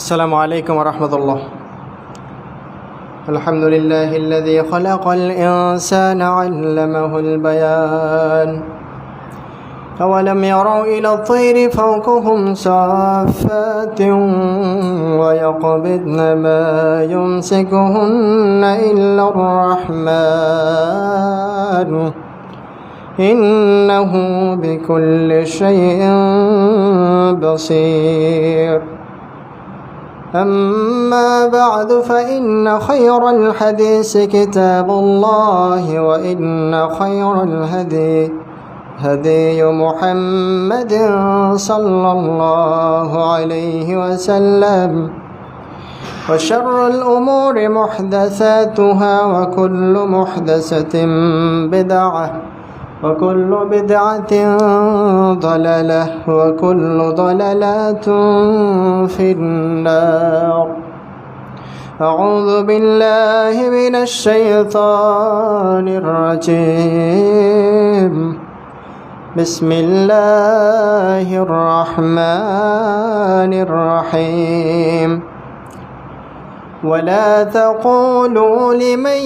السلام عليكم ورحمة الله. الحمد لله الذي خلق الإنسان علمه البيان. أولم يروا إلى الطير فوقهم صافات ويقبضن ما يمسكهن إلا الرحمن. إنه بكل شيء بصير. أما بعد فإن خير الحديث كتاب الله وإن خير الهدي هدي محمد صلى الله عليه وسلم. وشر الأمور محدثاتها وكل محدثة بدعة. وكل بدعة ضلالة وكل ضلالات في النار. أعوذ بالله من الشيطان الرجيم. بسم الله الرحمن الرحيم. ولا تقولوا لمن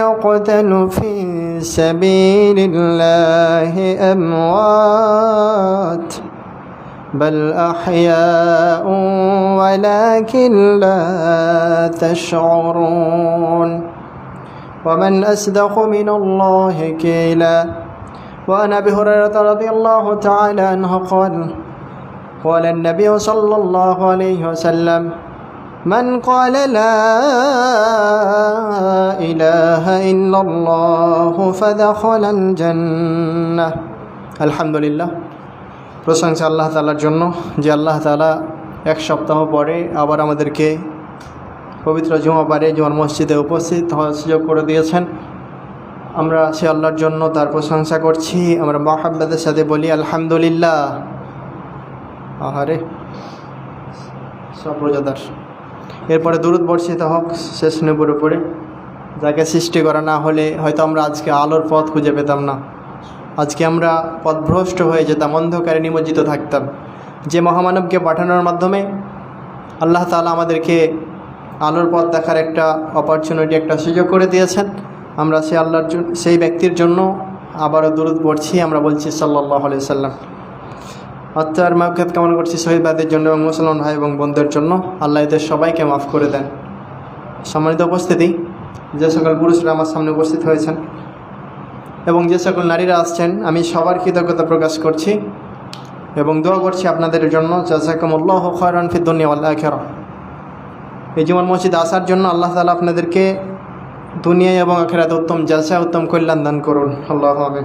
يقتل في سبيل الله أموات بل أحياء ولكن لا تشعرون. ومن أصدق من الله كيلا وعن أبي هريرة رضي الله تعالى عنه قال قال النبي صلى الله عليه وسلم من قال لا إله إلا الله فدخل الجنة الحمد لله প্রশংসা আল্লাহ তালার জন্য যে আল্লাহ তালা এক সপ্তাহ পরে আবার আমাদেরকে পবিত্র জুমা পারে জুমার মসজিদে উপস্থিত হওয়ার সুযোগ করে দিয়েছেন আমরা সে আল্লাহর জন্য তার প্রশংসা করছি আমরা মহাব্বাদের সাথে বলি আলহামদুলিল্লাহ আহারে সব রোজাদার এরপরে দূরত বর্ষিত হোক, শেষ নবুর উপরে যাকে সৃষ্টি করা না হলে হয়তো আমরা আজকে আলোর পথ খুঁজে পেতাম না। আজকে আমরা পথভ্রষ্ট হয়ে যেতাম, অন্ধকারে নিমজ্জিত থাকতাম। যে মহামানবকে পাঠানোর মাধ্যমে আল্লাহ তালা আমাদেরকে আলোর পথ দেখার একটা অপরচুনিটি একটা সুযোগ করে দিয়েছেন। আমরা সে আল্লাহর সেই ব্যক্তির জন্য আবারও দূরত পড়ছি, আমরা বলছি সাল্লাহ আলি সাল্লাম হত্যার মাফখাত কামনা করছি শহীদবাদের জন্য এবং মুসলমান ভাই এবং বোনদের জন্য। আল্লাহ এদের সবাইকে মাফ করে দেন। সম্মানিত উপস্থিতি, যে সকল পুরুষরা আমার সামনে উপস্থিত হয়েছেন এবং যে সকল নারীরা আসছেন, আমি সবার কৃতজ্ঞতা প্রকাশ করছি এবং দোয়া করছি আপনাদের জন্য। জাজাকুমুল্লাহ খয়রান আল্লাহ খেরা এই জীবন মসজিদ আসার জন্য আল্লাহ তালা আপনাদেরকে দুনিয়ায় এবং আখেরাতে উত্তম জালসা, উত্তম কল্যাণ দান করুন। আল্লাহ হবে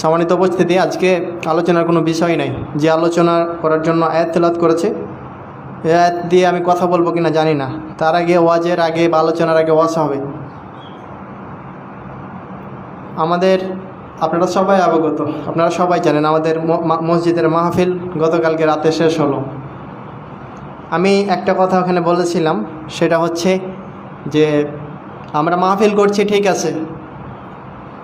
সম্মানিত উপস্থিতি, আজকে আলোচনার কোনো বিষয় নাই। যে আলোচনা করার জন্য আয়াত তেলাত করেছে আয়াত দিয়ে আমি কথা বলব কিনা জানি না। তার আগে ওয়াজের আগে বা আলোচনার আগে ওয়াজ হবে। আমাদের, আপনারা সবাই অবগত, আপনারা সবাই জানেন আমাদের মসজিদের মাহফিল গতকালকে রাতে শেষ হলো। আমি একটা কথা ওখানে বলেছিলাম, সেটা হচ্ছে যে আমরা মাহফিল করছি, ঠিক আছে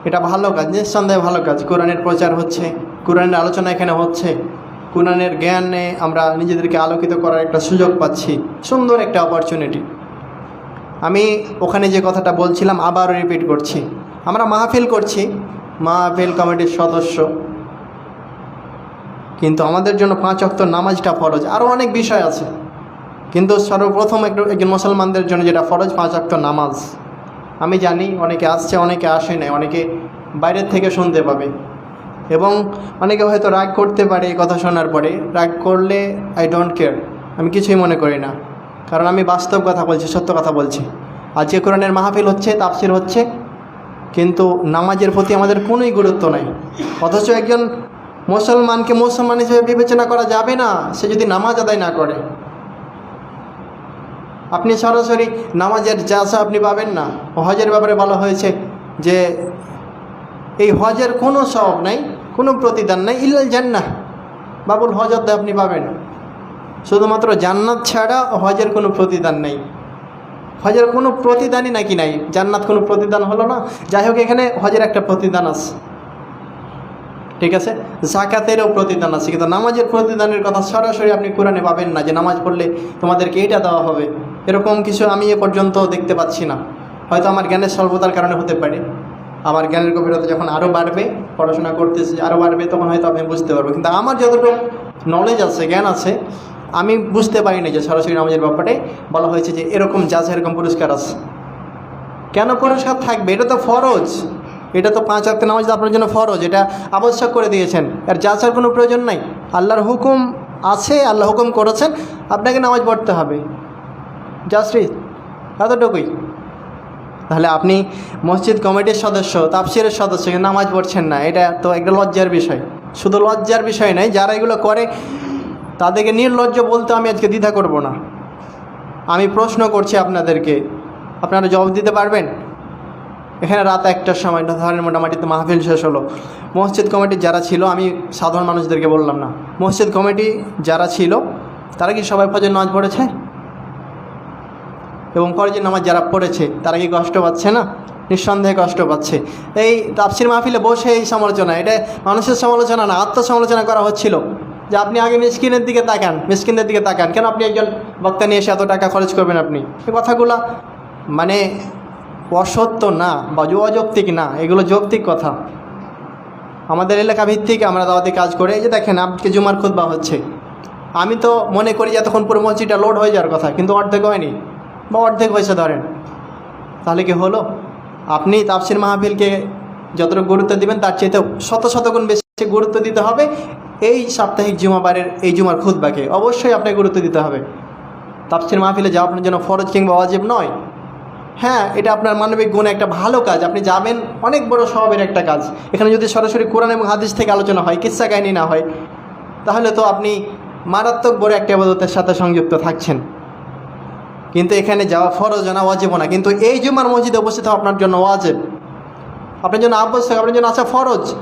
এটা ভালো কাজ, নিঃসন্দেহে ভালো কাজ। কোরআনের প্রচার হচ্ছে, কোরআনের আলোচনা এখানে হচ্ছে। কোরআনের জ্ঞানে আমরা নিজেদেরকে আলোকিত করার একটা সুযোগ পাচ্ছি, সুন্দর একটা অপরচুনিটি আমি ওখানে যে কথাটা বলছিলাম, আবারও রিপিট করছি। আমরা মাহফিল করছি, মাহফিল কমিটির সদস্য। কিন্তু আমাদের জন্য পাঁচ অক্ত নামাজটা ফরজ আরও অনেক বিষয় আছে। কিন্তু সর্বপ্রথম একটু একজন মুসলমানদের জন্য যেটা ফরজ, পাঁচ অক্ত নামাজ। আমি জানি অনেকে আসছে, অনেকে আসে নাই, অনেকে বাইরের থেকে শুনতে পাবে। এবং অনেকে হয়তো রাগ করতে পারে এই কথা শোনার পরে। রাগ করলে আই ডোন্ট কেয়ার আমি কিছুই মনে করি না। কারণ আমি বাস্তব কথা বলছি, সত্য কথা বলছি। আজকে কোরআনের মাহফিল হচ্ছে, তাফসির হচ্ছে, কিন্তু নামাজের প্রতি আমাদের কোনোই গুরুত্ব নাই। অথচ একজন মুসলমানকে মুসলমান হিসেবে বিবেচনা করা যাবে না, সে যদি নামাজ আদায় না করে। আপনি সরাসরি নামাজের জাসা আপনি পাবেন না। হজের ব্যাপারে বলা হয়েছে যে, এই হজের কোনো সব নাই, কোনো প্রতিদান নাই, ইল্লাল জান্নাহ। বাবুল হজ অধ্যায় আপনি পাবেন। শুধুমাত্র জান্নাত ছাড়া হজের কোনো প্রতিদান নেই। হজের কোনো প্রতিদানই নাকি নাই? জান্নাত কোনো প্রতিদান হলো না? যাই হোক, এখানে হজের একটা প্রতিদান আছে। ঠিক আছে? জাকাতেরও প্রতিদান আছে। কিন্তু নামাজের প্রতিদানের কথা সরাসরি আপনি কোরআনে পাবেন না যে, নামাজ পড়লে তোমাদেরকে এটা দেওয়া হবে। এরকম কিছু আমি এ পর্যন্ত দেখতে পাচ্ছি না। হয়তো আমার জ্ঞানের স্বল্পতার কারণে হতে পারে। আমার জ্ঞানের গভীরতা যখন আরও বাড়বে, পড়াশোনা করতেছি আরও বাড়বে, তখন হয়তো আপনি বুঝতে পারব। কিন্তু আমার যতটুকু নলেজ আছে, জ্ঞান আছে, আমি বুঝতে পারিনি যে সরাসরি নামাজের ব্যাপারে বলা হয়েছে যে এরকম যা আছে, এরকম পুরস্কার আছে। কেন পুরস্কার থাকবে? এটা তো ফরজ। এটা তো পাঁচ ওয়াক্ত নামাজ আপনার জন্য ফরজ। এটা আবশ্যক করে দিয়েছেন। আর যাচার কোনো প্রয়োজন নাই। আল্লাহর হুকুম আছে, আল্লাহ হুকুম করেছেন। আপনাকে নামাজ পড়তে হবে। জাস্ট্রি এতটুকুই। তাহলে আপনি মসজিদ কমিটির সদস্য তাপসিরের সদস্য, কিন্তু নামাজ পড়ছেন না, এটা তো একটা লজ্জার বিষয়। শুধু লজ্জার বিষয় নয়, যারা এগুলো করে, তাদেরকে নির্লজ্জ বলতে আমি আজকে দ্বিধা করব না। আমি প্রশ্ন করছি আপনাদেরকে, আপনারা জবাব দিতে পারবেন? এখানে রাত একটার সময়, ধরেন মোটামুটি তো মাহফিল শেষ হলো। মসজিদ কমিটির যারা ছিল, আমি সাধারণ মানুষদেরকে বললাম না। মসজিদ কমিটি যারা ছিল, তারা কি সবাই ফজর নামাজ পড়েছে? এবং ফরজের নামাজ যারা পড়েছে, তারা কি কষ্ট পাচ্ছে না? নিঃসন্দেহে কষ্ট পাচ্ছে। এই তাপসির মাহফিলে বসে এই সমালোচনা, এটা মানুষের সমালোচনা না, আত্মসমালোচনা করা হচ্ছিল। যে আপনি আগে মিসকিনের দিকে তাকান, মিসকিনদের দিকে তাকান। কেন আপনি একজন বক্তা নিয়ে এসে এত টাকা খরচ করবেন আপনি? এই কথাগুলা মানে অসত্য না, বা অযৌক্তিক না, এগুলো যৌক্তিক কথা। আমাদের এলাকা ভিত্তিক আমরা দাওয়াতে কাজ করে, এই যে দেখেন আজকে জুমার খুতবা হচ্ছে। আমি তো মনে করি যে যতক্ষণ পুরো মসজিদটা লোড হয়ে যাওয়ার কথা, কিন্তু অর্ধেক হয়নি। বা অর্ধেক হয়েছে ধরেন। তাহলে কি হলো? আপনি তাফসির মাহফিলকে যতটুকু গুরুত্ব দিবেন, তার চাইতে শত শত গুণ বেশি গুরুত্ব দিতে হবে এই সাপ্তাহিক জুমাবারের, এই জুমার খুতবাকে। অবশ্যই আপনাকে গুরুত্ব দিতে হবে। তাফসির মাহফিলে যাওয়া আপনার জন্য ফরজ কিংবা অজীব নয়। হ্যাঁ এটা আপনার মানবিক গুণে একটা ভালো কাজ। আপনি যাবেন, অনেক বড় স্বভাবের একটা কাজ। এখানে যদি সরাসরি কোরআন এবং হাদিস থেকে আলোচনা হয় কিচ্ছা কাহিনী না হয়, তাহলে তো আপনি মারাত্মক বড় একটা আবাদতের সাথে সংযুক্ত থাকছেন। কিন্তু এখানে যাওয়া ফরজ না, ওয়াজিব না। কিন্তু এই জুমার মসজিদে উপস্থিত হওয়া আপনার জন্য ওয়াজিব। আপনার জন্য আবশ্যক, আপনার জন্য আছে ফরজ।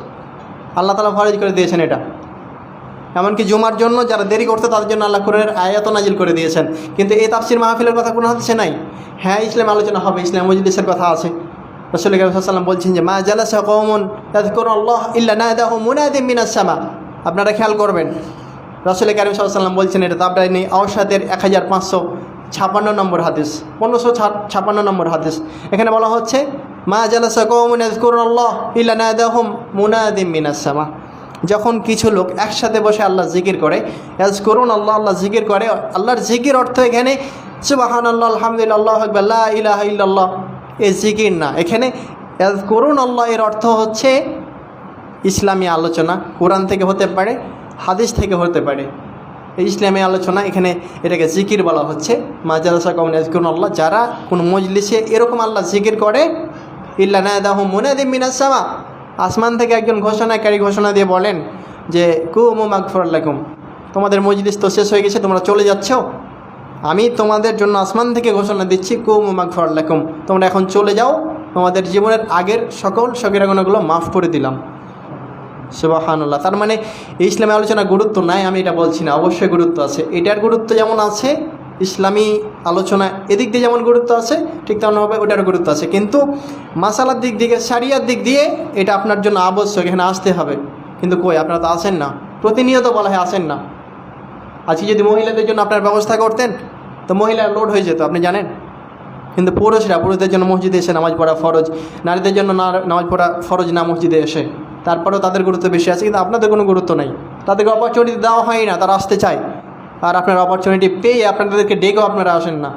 আল্লাহ তালা ফরজ করে দিয়েছেন এটা। এমনকি জুমার জন্য যারা দেরি করতে তাদের জন্য আল্লাহ কোরআনের আয়াত নাজিল করে দিয়েছেন। কিন্তু এই তাফসির মাহফিলের কথা কোনো হাদিসে নাই। হ্যাঁ ইসলাম আলোচনা হবে, ইসলাম মজলিসের কথা আছে। রসুল সাল্লাম বলছেন যে, মা জালাসা কৌমন তাদকুর আল্লাহ ইল্লা নাদাহু মুনাদিম মিনাস সামা। আপনারা খেয়াল করবেন। রসুল কারিম সাল্লাম বলছেন এটা তাবরাই নেই আওসাদের এক হাজার পাঁচশো। ছাপান্ন নম্বর হাদিস, পনেরোশো ছাপান্ন নম্বর হাদিস। এখানে বলা হচ্ছে, মা জালাসা কৌমন ইয়াজকুরুন আল্লাহ ইল্লা নাদাহুম মুনাদিম মিনাস সামা। যখন কিছু লোক একসাথে বসে আল্লাহ জিকির করে এজ করুন আল্লাহ আল্লাহ জিকির করে। আল্লাহর জিকির অর্থ এখানে সুবাহান আল্লাহ আলহামদুলিল্লাহ আকবাল্লাহ ইলাহ ইল্লাল্লাহ। এ জিকির না। এখানে এজ করুন আল্লাহ এর অর্থ হচ্ছে, ইসলামী আলোচনা, কোরআন থেকে হতে পারে, হাদিস থেকে হতে পারে। ইসলামী আলোচনা, এখানে এটাকে জিকির বলা হচ্ছে। মাজালাসা কমন আল্লাহ যারা কোনো মজলিসে এরকম আল্লাহ জিকির করে, ইল্লা নাদাহ মুনাদিম মিনাসামা আসমান থেকে একজন ঘোষণাকারী ঘোষণা দিয়ে বলেন যে, কুমু মাগফরাল্লাকুম তোমাদের মজলিস তো শেষ হয়ে গেছে, তোমরা চলে যাচ্ছ। আমি তোমাদের জন্য আসমান থেকে ঘোষণা দিচ্ছি, কুমু মাগফরাল্লাকুম তোমরা এখন চলে যাও। তোমাদের জীবনের আগের সকল সকিরাগুণাগুলো মাফ করে দিলাম। সুবাহানুল্লাহ। তার মানে ইসলামী আলোচনা গুরুত্ব নাই, আমি এটা বলছি না, অবশ্যই গুরুত্ব আছে। এটার গুরুত্ব যেমন আছে, ইসলামী আলোচনা এদিক দিয়ে যেমন গুরুত্ব আছে, ঠিক তেমনভাবে ওটার গুরুত্ব আছে। কিন্তু মাসালার দিক দিকে সারিয়ার দিক দিয়ে এটা আপনার জন্য আবশ্যক, এখানে আসতে হবে। কিন্তু কই, আপনারা তো আসেন না। প্রতিনিয়ত বলা হয় আসেন না। আজকে যদি মহিলাদের জন্য আপনার ব্যবস্থা করতেন, তো মহিলা লোড হয়ে যেত, আপনি জানেন? কিন্তু পুরুষরা, পুরুষদের জন্য মসজিদে এসে নামাজ পড়া ফরজ, নারীদের জন্য নামাজ পড়া ফরজ না মসজিদে এসে। তারপরেও তাদের গুরুত্ব বেশি আছে, কিন্তু আপনাদের কোনো গুরুত্ব নেই। তাদেরকে অপরচুনিটি দেওয়া হয় না, তারা আসতে চায়। আর আপনার অপরচুনিটি পেয়ে আপনাদেরকে ডেকেও আপনারা আসেন না।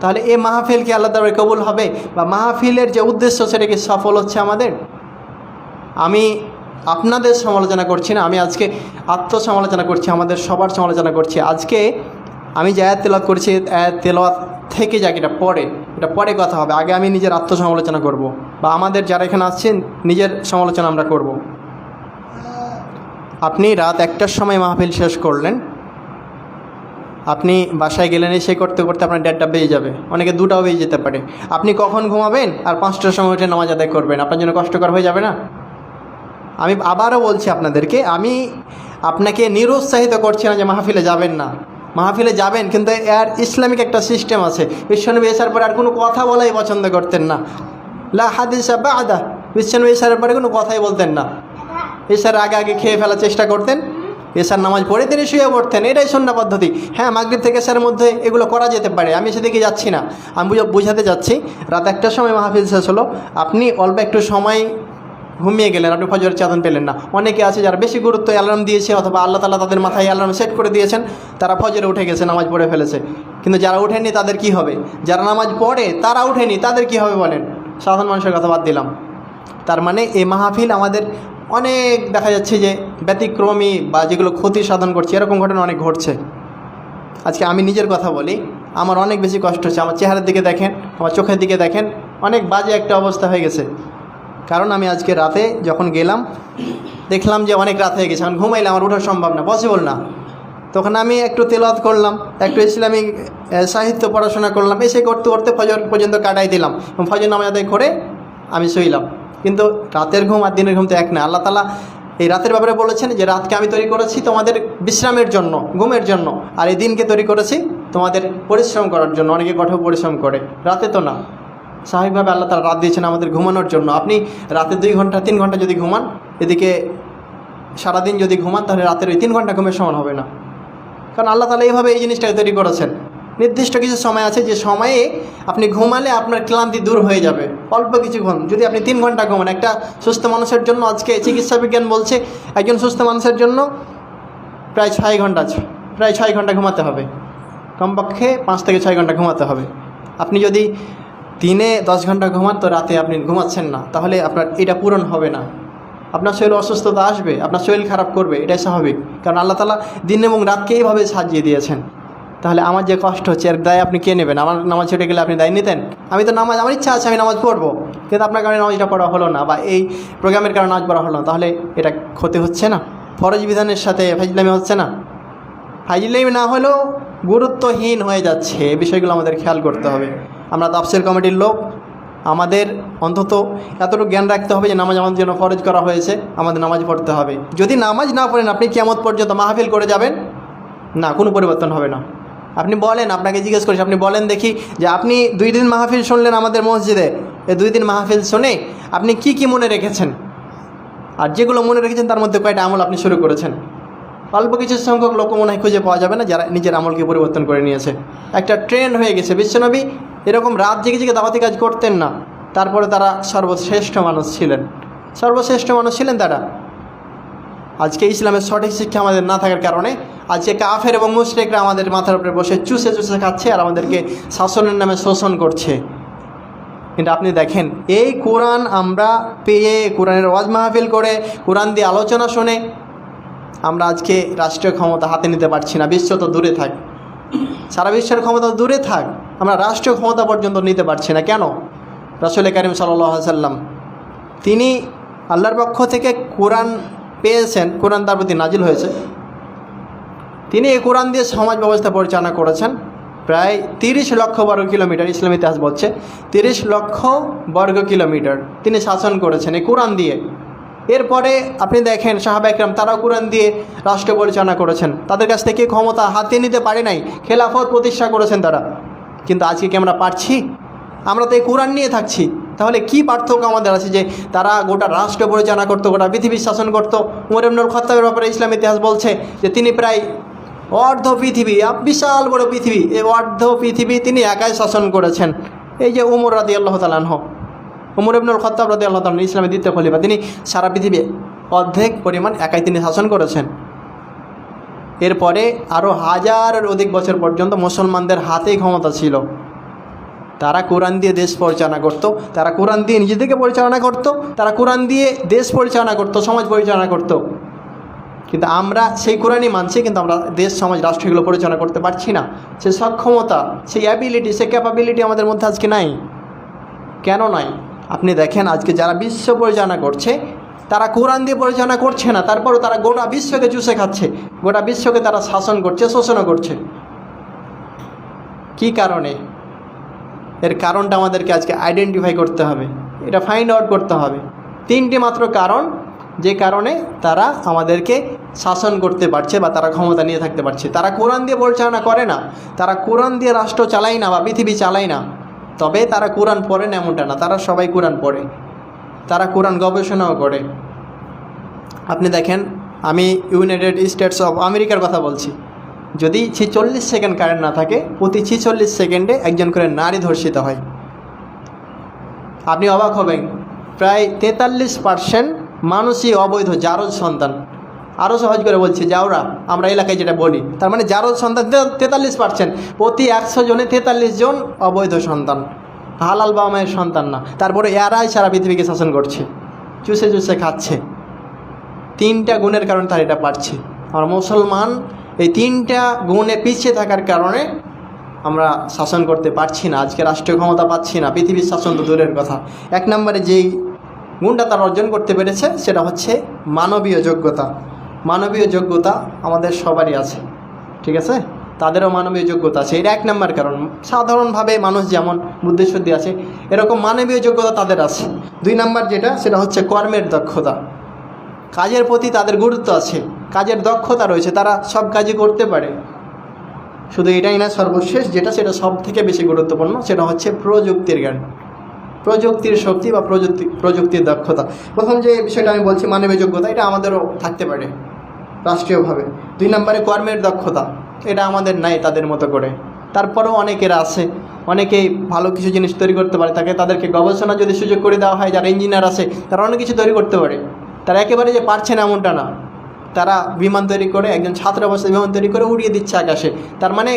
তাহলে এই মাহফিল কি আল্লাহ তাবার কবুল হবে? বা মাহফিলের যে উদ্দেশ্য, সেটা কি সফল হচ্ছে আমাদের? আমি আপনাদের সমালোচনা করছি না, আমি আজকে আত্মসমালোচনা করছি, আমাদের সবার সমালোচনা করছি। আজকে আমি যে আয়াত তেলাওয়াত করছি, আয়াত তেলাওয়াত থেকে এটা পরে এটা পরে কথা হবে। আগে আমি নিজের আত্মসমালোচনা করব বা আমাদের যারা এখানে আসছেন, নিজের সমালোচনা আমরা করব। আপনি রাত একটার সময় মাহফিল শেষ করলেন। আপনি বাসায় গেলেন, এসে করতে করতে আপনার দেড়টা বেজে যাবে। অনেকে দুটাও বেজে যেতে পারে। আপনি কখন ঘুমাবেন আর পাঁচটার সময় উঠে নামাজ আদায় করবেন? আপনার জন্য কষ্টকর হয়ে যাবে না? আমি আবারও বলছি আপনাদেরকে, আমি আপনাকে নিরুৎসাহিত করছি না যে মাহফিলে যাবেন না। মাহফিলে যাবেন, কিন্তু এর ইসলামিক একটা সিস্টেম আছে। বিশ্বনবী এসার পরে আর কোনো কথা বলাই পছন্দ করতেন না। লা হাদিসা বা আদা বিশ্বনবী এসার পরে কোনো কথাই বলতেন না। এসার আগে আগে খেয়ে ফেলার চেষ্টা করতেন। এসার নামাজ পড়ে তিনি শুয়ে পড়তেন। এটাই সন্না পদ্ধতি। হ্যাঁ মাগরিব থেকে এসার মধ্যে এগুলো করা যেতে পারে। আমি সেদিকে যাচ্ছি না। আমি বুঝা- বুঝাতে যাচ্ছি রাত একটার সময় মাহফিল শেষ হলো। আপনি অল্প একটু সময় ঘুমিয়ে গেলেন। আপনি ফজরের চাদন পেলেন না। অনেকে আছে যারা বেশি গুরুত্ব অ্যালার্ম দিয়েছে অথবা আল্লাহ তালা তাদের মাথায় অ্যালার্ম সেট করে দিয়েছেন, তারা ফজরে উঠে গেছে, নামাজ পড়ে ফেলেছে। কিন্তু যারা ওঠেনি তাদের কি হবে? যারা নামাজ পড়ে, তারা ওঠেনি, তাদের কি হবে বলেন? সাধারণ মানুষের কথা বাদ দিলাম। তার মানে এই মাহফিল আমাদের অনেক দেখা যাচ্ছে যে ব্যতিক্রমী বা যেগুলো ক্ষতি সাধন করছে, এরকম ঘটনা অনেক ঘটছে। আজকে আমি নিজের কথা বলি, আমার অনেক বেশি কষ্ট হচ্ছে। আমার চেহারার দিকে দেখেন, আমার চোখের দিকে দেখেন, অনেক বাজে একটা অবস্থা হয়ে গেছে। কারণ আমি আজকে রাতে যখন গেলাম, দেখলাম যে অনেক রাত হয়ে গেছে, এখন ঘুমাইলে আমার ওঠা সম্ভব না পসিবল না। তখন আমি একটু তেলাওয়াত করলাম, একটু ইসলামিক সাহিত্য পড়াশোনা করলাম, এসে করতে করতে ফজর পর্যন্ত কাটাই দিলাম ফজর নামাজ আদায় করে আমি শুইলাম। কিন্তু রাতের ঘুম আর দিনের ঘুম তো এক না, আল্লাহ তালা এই রাতের ব্যাপারে বলেছেন যে, রাতকে আমি তৈরি করেছি তোমাদের বিশ্রামের জন্য, ঘুমের জন্য, আর এই দিনকে তৈরি করেছি তোমাদের পরিশ্রম করার জন্য, অনেকে কঠোর পরিশ্রম করে, রাতে তো না। স্বাভাবিকভাবে আল্লাহ তালা রাত দিয়েছেন আমাদের ঘুমানোর জন্য। আপনি রাতে দুই ঘণ্টা, তিন ঘণ্টা যদি ঘুমান, এদিকে সারাদিন যদি ঘুমান, তাহলে রাতের ওই তিন ঘণ্টা ঘুমের সমান হবে না। কারণ আল্লাহ তালা এইভাবে এই জিনিসটাকে তৈরি করেছেন। নির্দিষ্ট কিছু সময় আছে, যে সময়ে আপনি ঘুমালে আপনার ক্লান্তি দূর হয়ে যাবে। অল্প কিছু ঘুম। যদি আপনি তিন ঘণ্টা ঘুমান, একটা সুস্থ মানুষের জন্য আজকে চিকিৎসা বিজ্ঞান বলছে, একজন সুস্থ মানুষের জন্য প্রায় ছয় ঘণ্টা, প্রায় ছয় ঘণ্টা ঘুমাতে হবে। কমপক্ষে পাঁচ থেকে ছয় ঘণ্টা ঘুমাতে হবে। আপনি যদি দিনে দশ ঘণ্টা ঘুমান, তো রাতে আপনি ঘুমাচ্ছেন না। তাহলে আপনার এটা পূরণ হবে না। আপনার শরীর অসুস্থতা আসবে, আপনার শরীর খারাপ করবে, এটাই স্বাভাবিক। কারণ আল্লাহ তালা দিন এবং রাতকে এইভাবে সাজিয়ে দিয়েছেন। তাহলে আমার যে কষ্ট হচ্ছে, এর দায় আপনি কে নেবেন? আমার নামাজ ছেড়ে গেলে আপনি দায় নিতেন? আমি তো নামাজ, আমার ইচ্ছা আছে আমি নামাজ পড়ব। কিন্তু আপনার কারণে নামাজটা পড়া হলো না, বা এই প্রোগ্রামের কারণে নামাজ পড়া হলো না। তাহলে এটা ক্ষতি হচ্ছে না? ফরজ বিধানের সাথে ফাইজলামি হচ্ছে না? ফাইজলামি না হলেও গুরুত্বহীন হয়ে যাচ্ছে। বিষয়গুলো আমাদের খেয়াল করতে হবে। আমরা তাফসির কমিটির লোক। আমাদের অন্তত এতটুকু জ্ঞান রাখতে হবে যে নামাজ আমাদের জন্য ফরজ করা হয়েছে, আমাদের নামাজ পড়তে হবে। যদি নামাজ না পড়েন, আপনি কেমন পর্যন্ত মাহফিল করে যাবেন? না, কোনো পরিবর্তন হবে না। আপনি বলেন, আপনাকে জিজ্ঞেস করেছি আপনি বলেন দেখি যে আপনি দুই দিন মাহফিল শুনলেন আমাদের মসজিদে। এই দুই দিন মাহফিল শুনে আপনি কি কি মনে রেখেছেন? আর যেগুলো মনে রেখেছেন, তার মধ্যে কয়টা আমল আপনি শুরু করেছেন? অল্প কিছু সংখ্যক লোক মনে হয় খুঁজে পাওয়া যাবে না, যারা নিজের আমলকে পরিবর্তন করে নিয়েছে। একটা ট্রেন্ড হয়ে গেছে বিশ্বনবী এরকম রাত জেগে জেগে দাওয়াতি কাজ করতেন না। তারপরে তারা সর্বশ্রেষ্ঠ মানুষ ছিলেন। সর্বশ্রেষ্ঠ মানুষ ছিলেন তারা। আজকে ইসলামের সঠিক শিক্ষা আমাদের না থাকার কারণে আজকে কাফের এবং মুশরিকরা আমাদের মাথার উপরে বসে চুষে চুষে খাচ্ছে আর আমাদেরকে শাসনের নামে শোষণ করছে। কিন্তু আপনি দেখেন, এই কোরআন আমরা পেয়ে কোরআনের ওয়াজ মাহফিল করে, কোরআন দিয়ে আলোচনা শুনে আমরা আজকে রাষ্ট্রীয় ক্ষমতা হাতে নিতে পারছি না, বিশ্ব তো দূরে থাক। সারা বিশ্বের ক্ষমতা দূরে থাক, আমরা রাষ্ট্রীয় ক্ষমতা পর্যন্ত নিতে পারছি না। কেন? রসুল করিম সাল্লাহ সাল্লাম, তিনি আল্লাহর পক্ষ থেকে কোরআন পেয়েছেন, কোরআন তার প্রতি নাজিল হয়েছে। তিনি এই কোরআন দিয়ে সমাজ ব্যবস্থা পরিচালনা করেছেন। প্রায় তিরিশ লক্ষ বর্গ কিলোমিটার, ইসলাম ইতিহাস বলছে, তিরিশ লক্ষ বর্গ কিলোমিটার তিনি শাসন করেছেন এই কোরআন দিয়ে। এরপরে আপনি দেখেন সাহাবা একরাম তারাও কোরআন দিয়ে রাষ্ট্র পরিচালনা করেছেন। তাদের কাছ থেকে ক্ষমতা হাতে নিতে পারে নাই, খেলাফত প্রতিষ্ঠা করেছেন তারা। কিন্তু আজকে কি আমরা পারছি? আমরা তো এই কোরআন নিয়ে থাকছি। তাহলে কি পার্থক্য আমাদের আছে যে তারা গোটা রাষ্ট্র পরিচালনা করতো, গোটা পৃথিবী শাসন করতো? উমর ইবনুল খত্তাবের ব্যাপারে ইসলাম ইতিহাস বলছে যে তিনি প্রায় অর্ধ পৃথিবী বিশাল বড় পৃথিবী, এই অর্ধ পৃথিবী তিনি একাই শাসন করেছেন। এই যে উমর রাদি আল্লাহ তালানহ উমর ইবনুল খত্তাব রাদি আল্লাহ তালান ইসলামের দ্বিতীয় খলিফা। তিনি সারা পৃথিবী অর্ধেক পরিমাণ একাই তিনি শাসন করেছেন। এরপরে আরও হাজারের অধিক বছর পর্যন্ত মুসলমানদের হাতেই ক্ষমতা ছিল। তারা কোরআন দিয়ে দেশ পরিচালনা করত, তারা কোরআন দিয়ে নিজেদেরকে পরিচালনা করত, তারা কোরআন দিয়ে দেশ পরিচালনা করত, সমাজ পরিচালনা করত। কিন্তু আমরা সেই কোরআনই মানছি, কিন্তু আমরা দেশ, সমাজ রাষ্ট্রগুলো পরিচালনা করতে পারছি না। সেই সক্ষমতা, সেই অ্যাবিলিটি সেই ক্যাপাবিলিটি আমাদের মধ্যে আজকে নাই। কেন নাই? আপনি দেখেন আজকে যারা বিশ্ব পরিচালনা করছে, তারা কোরআন দিয়ে পরিচালনা করছে না, তারপরও তারা গোটা বিশ্বকে চুষে খাচ্ছে। গোটা বিশ্বকে তারা শাসন করছে, শোষণও করছে। কি কারণে? এর কারণটা আমাদেরকে আজকে আইডেন্টিফাই করতে হবে। এটা ফাইন্ড আউট করতে হবে। তিনটি মাত্র কারণ, যে কারণে তারা আমাদেরকে শাসন করতে পারছে বা তারা ক্ষমতা নিয়ে থাকতে পারছে। তারা কোরআন দিয়ে পরিচালনা করে না, তারা কোরআন দিয়ে রাষ্ট্র চালায় না বা পৃথিবী চালায় না। তবে তারা কোরআন পড়ে না এমনটা না, তারা সবাই কোরআন পড়ে। তারা কোরআন গবেষণাও করে। আপনি দেখেন, আমি ইউনাইটেড স্টেটস অফ আমেরিকার কথা বলছি। যদি ছিচল্লিশ সেকেন্ড কারেন্ট না থাকে, প্রতি ছিচল্লিশ সেকেন্ডে একজন করে নারী ধর্ষিত হয়। আপনি অবাক হবেন, প্রায় তেতাল্লিশ পার্সেন্ট মানুষই অবৈধ জারজ সন্তান। আরও সহজ করে বলছি যাওরা আমরা এলাকায় যেটা বলি। তার মানে যারও সন্তান তেতাল্লিশ পার্সেন্ট, প্রতি একশো জনে তেতাল্লিশ জন অবৈধ সন্তান, হালাল বাবা মায়ের সন্তান না। তারপরে এরাই সারা পৃথিবীকে শাসন করছে, চুষে চুষে খাচ্ছে। তিনটা গুণের কারণে তার এটা পারছে। আর মুসলমান এই তিনটা গুণে পিছিয়ে থাকার কারণে আমরা শাসন করতে পারছি না, আজকে রাষ্ট্রীয় ক্ষমতা পাচ্ছি না, পৃথিবীর শাসন তো দূরের কথা। এক নম্বরে যেই গুণটা তারা অর্জন করতে পেরেছে, সেটা হচ্ছে মানবীয় যোগ্যতা। মানবীয় যোগ্যতা আমাদের সবারই আছে, ঠিক আছে? তাদেরও মানবীয় যোগ্যতা আছে, এটা এক নম্বর কারণ। সাধারণভাবে মানুষ যেমন বুদ্ধিশুদ্ধি আছে, এরকম মানবীয় যোগ্যতা তাদের আছে। দুই নম্বর যেটা, সেটা হচ্ছে কর্মের দক্ষতা। কাজের প্রতি তাদের গুরুত্ব আছে, কাজের দক্ষতা রয়েছে, তারা সব কাজই করতে পারে। শুধু এটাই না, সর্বশেষ যেটা, সেটা সব থেকে বেশি গুরুত্বপূর্ণ, সেটা হচ্ছে প্রযুক্তির জ্ঞান। প্রযুক্তির শক্তি বা প্রযুক্তি, প্রযুক্তির দক্ষতা। প্রথম যে বিষয়টা আমি বলছি, মানবীয় যোগ্যতা, এটা আমাদেরও থাকতে পারে রাষ্ট্রীয়ভাবে। দুই নম্বরে কর্মের দক্ষতা, এটা আমাদের নাই তাদের মতো করে। তারপরেও অনেকেরা আছে, অনেকেই ভালো কিছু জিনিস তৈরি করতে পারে, তাকে তাদেরকে গবেষণা যদি সুযোগ করে দেওয়া হয়, যারা ইঞ্জিনিয়ার আছে, তারা অনেক কিছু তৈরি করতে পারে। তারা একেবারে যে পারছে না এমনটা না। তারা বিমান তৈরি করে, একজন ছাত্র অবস্থায় বিমান তৈরি করে উড়িয়ে দিচ্ছে আকাশে। তার মানে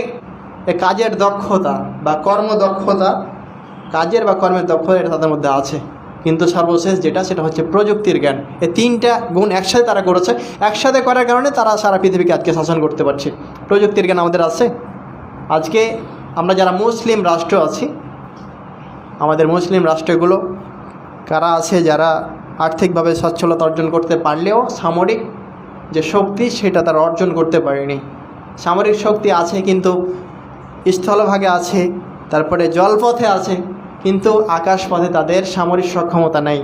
কাজের দক্ষতা বা কর্মদক্ষতা কাজের বা কর্মের দক্ষতা এটা তাদের মধ্যে আছে। কিন্তু সর্বশেষ যেটা, সেটা হচ্ছে প্রযুক্তির জ্ঞান। এই তিনটা গুণ একসাথে তারা করেছে। একসাথে করার কারণে তারা সারা পৃথিবীকে আজকে শাসন করতে পারছে। প্রযুক্তির জ্ঞান আমাদের আছে। আজকে আমরা যারা মুসলিম রাষ্ট্র আছি, আমাদের মুসলিম রাষ্ট্রগুলো কারা আছে যারা আর্থিকভাবে সচ্ছলতা অর্জন করতে পারলেও সামরিক যে শক্তি, সেটা তারা অর্জন করতে পারেনি। সামরিক শক্তি আছে, কিন্তু স্থলভাগে আছে, তারপরে জলপথে আছে। কিন্তু আকাশপথে তাদের সামরিক সক্ষমতা নেই।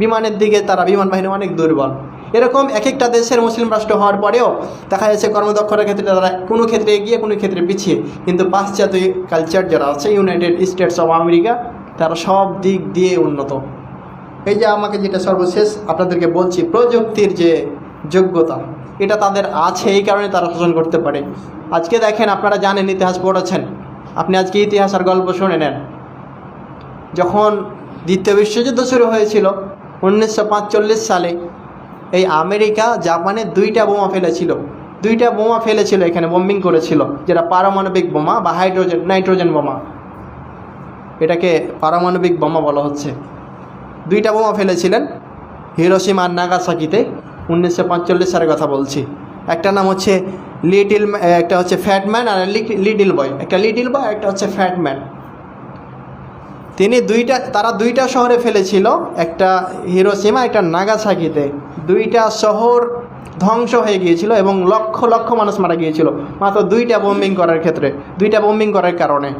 বিমানের দিকে তারা বিমান বাহিনী অনেক দুর্বল। এরকম এক একটা দেশের মুসলিম রাষ্ট্র হওয়ার পরেও দেখা যাচ্ছে কর্মদক্ষতার ক্ষেত্রে তারা কোনো ক্ষেত্রে এগিয়ে, কোনো ক্ষেত্রে পিছিয়ে। কিন্তু পাশ্চাত্য কালচার যারা আছে ইউনাইটেড স্টেটস অফ আমেরিকা তারা সব দিক দিয়ে উন্নত। এই যে আমাকে যেটা সর্বশেষ আপনাদেরকে বলছি, প্রযুক্তির যে যোগ্যতা, এটা তাদের আছে, এই কারণে তারা শোষণ করতে পারে। আজকে দেখেন, আপনারা জানেন ইতিহাস পড়েছেন আপনি আজকে ইতিহাস আর গল্প শুনে নেন। যখন দ্বিতীয় বিশ্বযুদ্ধ শুরু হয়েছিল, উনিশশো সালে, এই আমেরিকা জাপানে দুইটা বোমা ফেলেছিল। দুইটা বোমা ফেলেছিল, এখানে বম্বিং করেছিল, যেটা পারমাণবিক বোমা বা হাইড্রোজেন, নাইট্রোজেন বোমা। এটাকে পারমাণবিক বোমা বলা হচ্ছে। দুইটা বোমা ফেলেছিলেন হিরোসীমা আর নাগাসাকিতে, উনিশশো সালের কথা বলছি। একটা নাম হচ্ছে লিটিল, একটা হচ্ছে ফ্যাটম্যান আর লিটিল বয়। একটা লিটিল বয় একটা হচ্ছে ফ্যাটম্যান। তিনি দুইটা, তারা দুইটা শহরে ফেলেছিল, একটা হিরোসীমা, একটা নাগাসাকিতে। দুইটা শহর ধ্বংস হয়ে গিয়েছিল এবং লক্ষ লক্ষ মানুষ মারা গিয়েছিল। মাত্র দুইটা বোম্বিং করার ক্ষেত্রে, দুইটা বোম্বিং করার কারণে।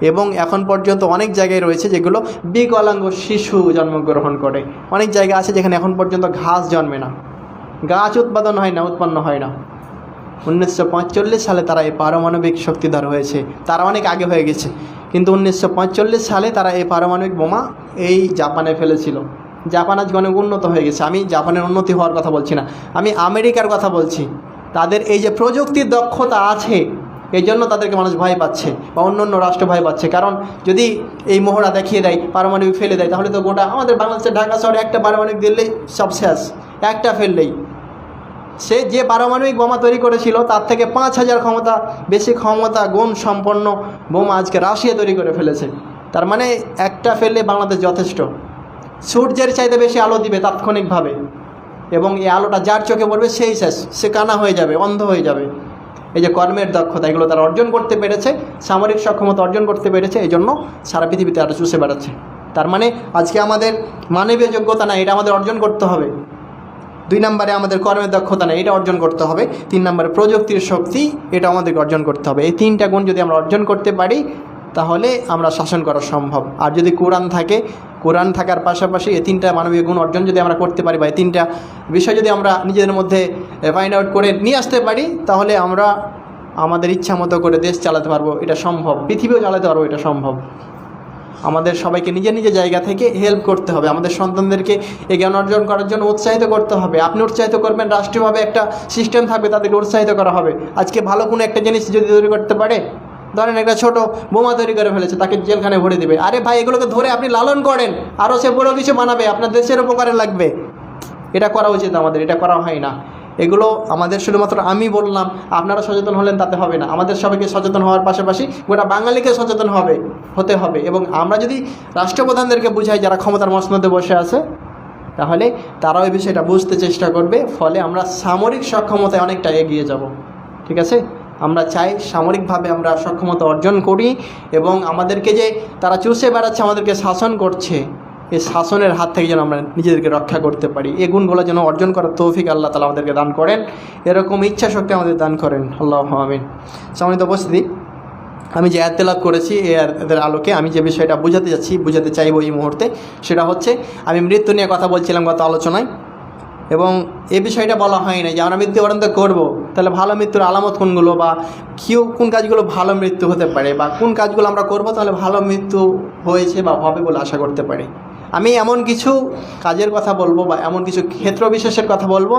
এবং এখন পর্যন্ত অনেক জায়গায় রয়েছে যেগুলো বিকলাঙ্গ শিশু জন্মগ্রহণ করে। অনেক জায়গা আছে যেখানে এখন পর্যন্ত ঘাস জন্মে না। গাছ উৎপাদন হয় না, উৎপন্ন হয় না। উনিশশো পঁয়তাল্লিশ সালে তারা এই পারমাণবিক শক্তিধর হয়েছে। তারা অনেক আগে হয়ে গেছে। কিন্তু উনিশশো পঁয়তাল্লিশ সালে তারা এই পারমাণবিক বোমা এই জাপানে ফেলেছিল। জাপান আজকে অনেক উন্নত হয়ে গেছে। আমি জাপানের উন্নতি হওয়ার কথা বলছি না। আমি আমেরিকার কথা বলছি। তাদের এই যে প্রযুক্তির দক্ষতা আছে, এই জন্য তাদেরকে মানুষ ভয় পাচ্ছে বা অন্য অন্য রাষ্ট্র ভয় পাচ্ছে। কারণ যদি এই মোহরা দেখিয়ে দেয়, পারমাণবিক ফেলে দেয়, তাহলে তো গোটা আমাদের বাংলাদেশের ঢাকা শহরে একটা পারমাণবিক দিলেই সব শেষ, একটা ফেললেই। সে যে পারমাণবিক বোমা তৈরি করেছিল, তার থেকে পাঁচ হাজার ক্ষমতা, বেশি ক্ষমতা, গুণ সম্পন্ন বোমা আজকে রাশিয়া তৈরি করে ফেলেছে। তার মানে একটা ফেললে বাংলাদেশ যথেষ্ট। সূর্যের চাইতে বেশি আলো দিবে তাৎক্ষণিকভাবে। এবং এই আলোটা যার চোখে পড়বে, সেই শেষ। সে কানা হয়ে যাবে, অন্ধ হয়ে যাবে। এই যে কর্মের দক্ষতা, এগুলো তারা অর্জন করতে পেরেছে, সামরিক সক্ষমতা অর্জন করতে পেরেছে এই জন্য সারা পৃথিবীতে আরও চুষে বেড়াচ্ছে। তার মানে আজকে আমাদের মানবীয় যোগ্যতা না এটা আমাদের অর্জন করতে হবে। দুই নম্বরে আমাদের কর্মের দক্ষতা নেই, এটা অর্জন করতে হবে। তিন নম্বরে প্রযুক্তির শক্তি, এটা আমাদেরকে অর্জন করতে হবে। এই তিনটা গুণ যদি আমরা অর্জন করতে পারি, তাহলে আমরা শাসন করা সম্ভব। আর যদি কোরআন থাকে, কোরআন থাকার পাশাপাশি এই তিনটা মানবীয় গুণ অর্জন যদি আমরা করতে পারি বা এই তিনটা বিষয় যদি আমরা নিজেদের মধ্যে ফাইন্ড আউট করে নিয়ে আসতে পারি, তাহলে আমরা আমাদের ইচ্ছা মতো করে দেশ চালাতে পারব। এটা সম্ভব। পৃথিবীও চালাতে পারব, এটা সম্ভব। আমাদের সবাইকে নিজে নিজে জায়গা থেকে হেল্প করতে হবে। আমাদের সন্তানদেরকে জ্ঞান অর্জন করার জন্য উৎসাহিত করতে হবে। আপনি উৎসাহিত করবেন, রাষ্ট্রীয়ভাবে একটা সিস্টেম থাকবে তাদেরকে উৎসাহিত করা হবে। আজকে ভালো কোনো একটা জিনিস যদি তৈরি করতে পারে, ধরেন একটা ছোট বোমা তৈরি করে ফেলেছে, তাকে জেলখানে ভরে দেবে। আরে ভাই, এগুলোকে ধরে আপনি লালন করেন। আরও সে বড় কিছু বানাবে। আপনার দেশের উপকারে লাগবে। এটা করা উচিত আমাদের, এটা করা হয় না। এগুলো আমাদের শুধুমাত্র আমি বললাম, আপনারা সচেতন হলেন তাতে হবে না। আমাদের সবাইকে সচেতন হওয়ার পাশাপাশি গোটা বাঙালিকে সচেতন হবে, হতে হবে। এবং আমরা যদি রাষ্ট্রপ্রধানদেরকে বুঝাই যারা ক্ষমতার মসনদে বসে আছে, তাহলে তারাও এই বিষয়টা বুঝতে চেষ্টা করবে, ফলে আমরা সামরিক সক্ষমতায় অনেকটা এগিয়ে যাব। ঠিক আছে? আমরা চাই সামরিকভাবে আমরা সক্ষমতা অর্জন করি এবং আমাদেরকে যে তারা চুষে বেড়াচ্ছে, আমাদেরকে শাসন করছে এই শাসনের হাত থেকে যেন আমরা নিজেদেরকে রক্ষা করতে পারি। এই গুণগুলো যেন অর্জন করার তৌফিক আল্লাহ তালা আমাদেরকে দান করেন। এরকম ইচ্ছা শক্তি আমাদের দান করেন। আল্লাহ আমিন। সম্মানিত উপস্থিতি, আমি যে আয়াত করেছি, এই আয়াতের আলোকে আমি যে বিষয়টা বুঝাতে যাচ্ছি, বোঝাতে চাইব এই মুহূর্তে, সেটা হচ্ছে, আমি মৃত্যু নিয়ে কথা বলছিলাম গত আলোচনায়, এবং এ বিষয়টা বলা হয় না যে আমরা মৃত্যুবরণ তো করব, তাহলে ভালো মৃত্যুর আলামত কোনগুলো বা কেউ কোন কাজগুলো ভালো মৃত্যু হতে পারে বা কোন কাজগুলো আমরা করব, তাহলে ভালো মৃত্যু হয়েছে বা হবে বলে আশা করতে পারি। আমি এমন কিছু কাজের কথা বলব বা এমন কিছু ক্ষেত্র বিশেষের কথা বলব,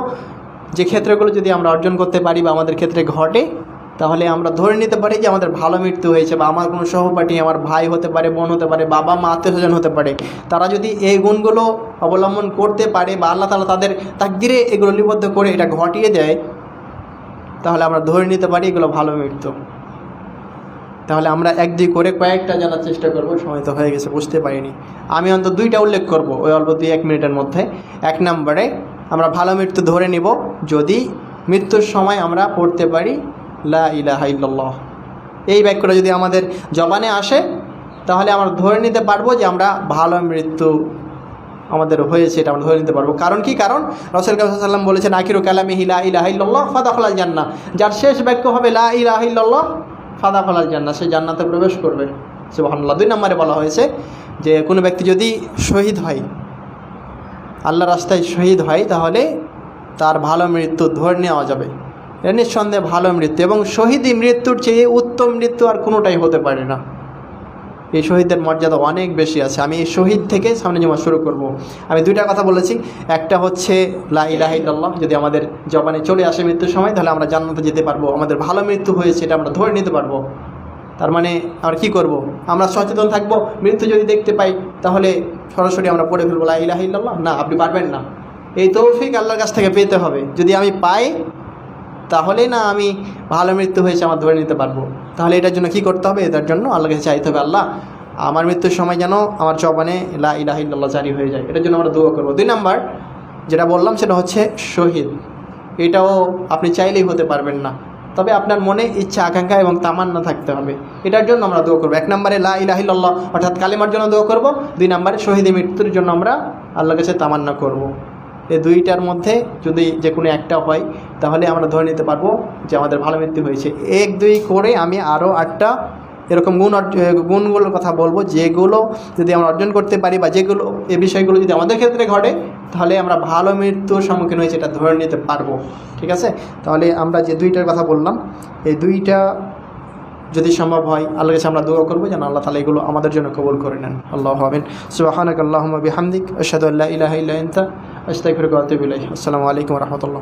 যে ক্ষেত্রগুলো যদি আমরা অর্জন করতে পারি বা আমাদের ক্ষেত্রে ঘটে, তাহলে আমরা ধরে নিতে পারি যে আমাদের ভালো মৃত্যু হয়েছে বা আমার কোনো সহপাঠী, আমার ভাই হতে পারে, বোন হতে পারে, বাবা মা আত্মীয় স্বজন হতে পারে। তারা যদি এই গুণগুলো অবলম্বন করতে পারে বা আল্লাহ তালা তাদের তাকদিরে এগুলো লিপিবদ্ধ করে এটা ঘটিয়ে দেয়, তাহলে আমরা ধরে নিতে পারি এগুলো ভালো মৃত্যু। তাহলে আমরা এক করে কয়েকটা জানার চেষ্টা করব, সময় তো হয়ে গেছে, বুঝতে পারিনি। আমি অন্তত দুইটা উল্লেখ করব ওই অল্প দুই এক মিনিটের মধ্যে। এক নম্বরে, আমরা ভালো মৃত্যু ধরে নিব যদি মৃত্যুর সময় আমরা পড়তে পারি, লা ইলাহা ইল্লাল্লাহ। এই বাক্যটা যদি আমাদের জবানে আসে, তাহলে আমরা ধরে নিতে পারব যে আমরা ভালো মৃত্যু আমাদের হয়েছে, এটা আমরা ধরে নিতে পারব। কারণ কি? কারণ রসুল কালাম বলেছেন, আকিরু কালামি হিলা ইলাহা ইল্লাল্লাহ ফাদাখলাল জান্নাহ। যার শেষ বাক্য হবে, লা ইলাহা ফাদা ফালাল জান্নাত সে জান্নাতে প্রবেশ করবে। সে সুবহানাল্লাহ। দুই নম্বরে বলা হয়েছে যে, কোনো ব্যক্তি যদি শহীদ হয়, আল্লাহ রাস্তায় শহীদ হয়, তাহলে তার ভালো মৃত্যু ধরে নেওয়া যাবে। এটা নিঃসন্দেহে ভালো মৃত্যু এবং শহীদই মৃত্যুর চেয়ে উত্তম মৃত্যু আর কোনোটাই হতে পারে না। এই শহীদদের মর্যাদা অনেক বেশি আছে। আমি এই শহীদ থেকে সামনে জমা শুরু করব। আমি দুইটা কথা বলেছি। একটা হচ্ছে, লা ইলাহা ইল্লাল্লাহ যদি আমাদের জবানে চলে আসে মৃত্যুর সময়, তাহলে আমরা জান্নাতে যেতে পারব। আমাদের ভালো মৃত্যু হয়েছে, এটা আমরা ধরে নিতে পারব। তার মানে আমরা কী করব। আমরা সচেতন থাকব। মৃত্যু যদি দেখতে পাই, তাহলে সরাসরি আমরা পড়ে ফেলব, লা ইলাহা ইল্লাল্লাহ না, আপনি পারবেন না। এই তৌফিক আল্লাহর কাছ থেকে পেতে হবে। যদি আমি পাই তাহলেই না আমি ভালো মৃত্যু হয়েছে আমার ধরে নিতে পারব। তাহলে এটার জন্য কি করতে হবে? এটার জন্য আল্লাহকে চাইতে হবে, আল্লাহ, আমার মৃত্যুর সময় যেন আমার চবানে লা ইলাহিল্লাহ জারি হয়ে যায়। এটার জন্য আমরা দোয়া করব। দুই নাম্বার, যেটা বললাম সেটা হচ্ছে শহীদ। এটাও আপনি চাইলেই হতে পারবেন না। তবে আপনার মনে ইচ্ছা, আকাঙ্ক্ষা এবং তামান্না থাকতে হবে। এটার জন্য আমরা দোয়া করব। এক নম্বরে লা ইলাহিল্লাহ অর্থাৎ কালিমার জন্য দোয়া করব। দুই নম্বরে শহীদী মৃত্যুর জন্য আমরা আল্লাহর কাছে তামান্না করব। এই দুইটার মধ্যে যদি যে কোনো একটা হয় তাহলে আমরা ধরে নিতে পারব যে আমাদের ভালো মৃত্যু হয়েছে। এক, দুই করে আমি আরও আটটা এরকম গুণ গুণগুলোর কথা বলব। যেগুলো যদি আমরা অর্জন করতে পারি বা যেগুলো, এ বিষয়গুলো যদি আমাদের ক্ষেত্রে ঘটে, তাহলে আমরা ভালো মৃত্যুর সম্মুখীন হয়েছে এটা ধরে নিতে পারব। ঠিক আছে? তাহলে আমরা যে দুইটার কথা বললাম, এই দুইটা যদি সম্ভব হয়, আল্লাহর কাছে আমরা দোয়া করব যেন আল্লাহ তালা এগুলো আমাদের জন্য কবুল করে নেন। আল্লাহ আমিন। সুবাহানক আল্লাহ বিহামদিক, আশহাদু আল্লা ইলাহা আনতা, আস্তাগফিরুকা ওয়া আসসালামু আলাইকুম রাহমাতুল্লাহ।